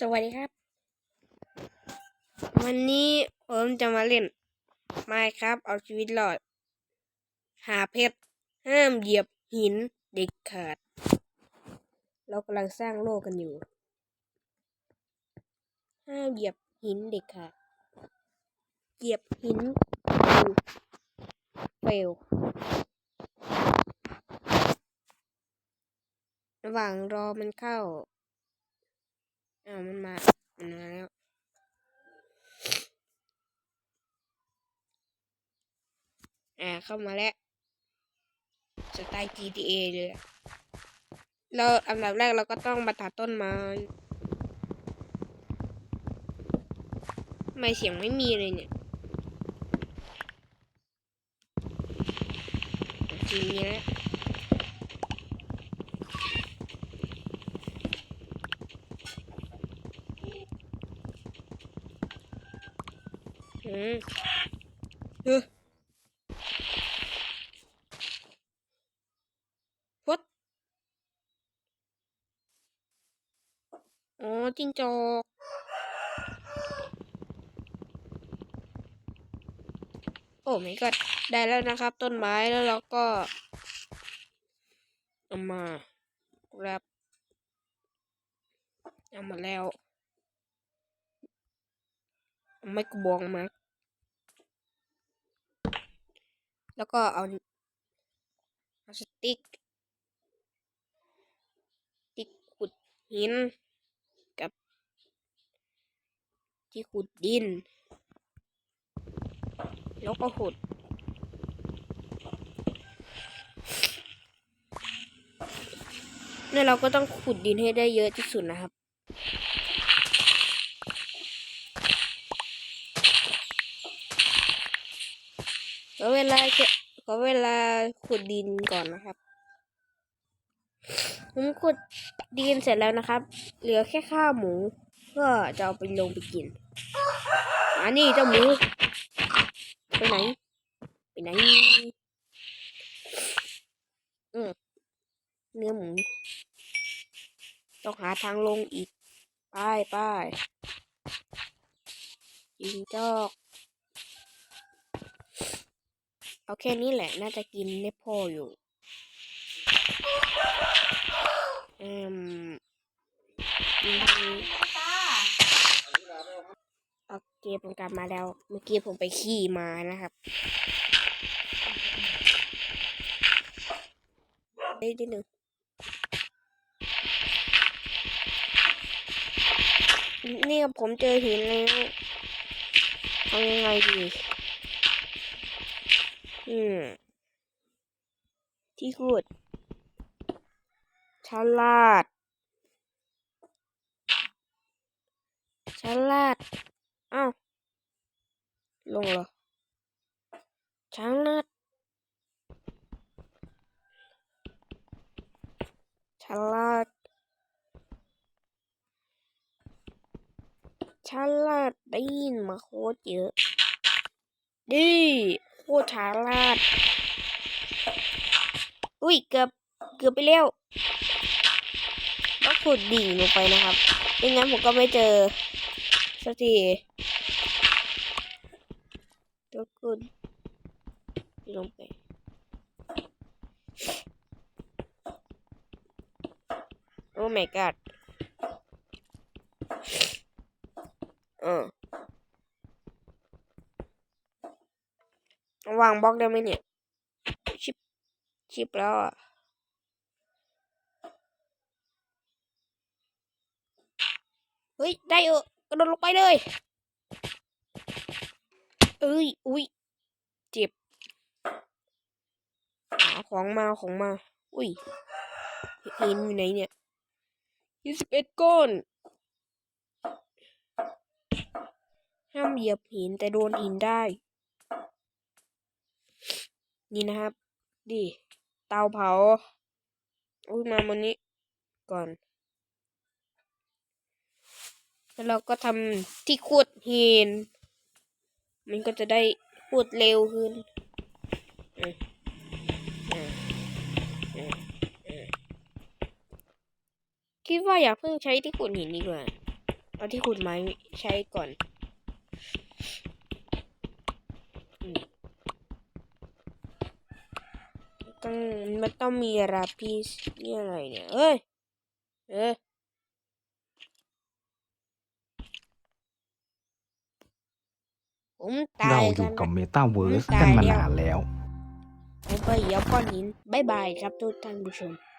สวัสดีครับ วันนี้ผมจะมาเล่นไมครับเอาชีวิตรอด หาเพชรห้ามเหยียบหินเด็กขาด เรากำลังสร้างโลกกันอยู่ ห้ามเหยียบหินเด็กขาด เหยียบหินดูเฟลระหว่างรอมันเข้า อ้าวมันมา มันมาแล้ว อ่าเข้ามาแล้วสไตล์ GTA เลยเราอันดับแรกเราก็ต้องมาตัดต้นไม้ไม่เสียงไม่มีเลยเนี่ยจริงนะอืมเออ อ๋อจิงจอกโอ้ไม่ก็ได้แล้วนะครับ ต้นไม้แล้วเราก็เอามาครับเอามาแล้วไม้กระบองมาแล้วก็เอาเอาสติ๊กติ๊กขุดหิน กับ ที่ขุดดิน แล้วก็ขุด เนี่ยเราก็ต้องขุดดินให้ได้เยอะที่สุดนะครับขอเวลาขอเวลาขุดดินก่อนนะครับ ผมขุดดินเสร็จแล้วนะครับ เหลือแค่ข้าวหมู เพื่อจะเอาไปลงไปกินอันนี้เจ้าหมูไปไหน ไปไหนอืมเนื้อหมูต้องหาทางลงอีกไปไปยิงจอกเอาแค่นี้แหละ น่าจะกินได้พออยู่อืมกินทางนี้โอ เคผมกลับมาแล้ว เมื่อกี้ผมไปขี่มานะครับได้นิดหนึ่งนี่ผมเจอหินแล้วทำยังไงดี อืม ที่ขุดฉลาดฉลาดอ้าว ลงเหรอฉลาดฉลาดฉลาดได้ยินมาโคตรเยอะ ดีโคตรฉลาด อุ้ยเกือบเกือบไปแล้วต้องขุดดิ่งลงไปนะครับไม่งั้นผมก็ไม่เจอสักที ต้องขุดลงไปโอ้ my god เออวางบล็อกได้ไหมเนี่ย ชิป ชิปแล้วอะเฮ้ย ได้เออกระโดดลงไปเลย เอ้ย อุ้ย เจ็บเอาของมาของมา อุ้ยเหินอยู่ไหนเนี่ยยี่สิบเอ็ดก้อน ห้ามเหยียบหินแต่โดนหินได้ นี่นะครับ ดิเตาเผา อุ้ยมาวันนี้ก่อน แล้วเราก็ทำที่ขุดหิน มันก็จะได้ขุดเร็วขึ้นคิดว่าอย่าเพิ่งใช้ที่ขุดหินดีกว่า เอาที่ขุดไม้ใช้ก่อนอต้องมันต้องมีราพิสนี่อะไรเนี่ย เอ้ย เออ ผมตาเรายอกัยู่นกับนะเมตาเวิร์สตายกันมาแล้วนานแล้ว ผมไปเหยียบก้อนหินบายบายครับทุกท่านผู้ชม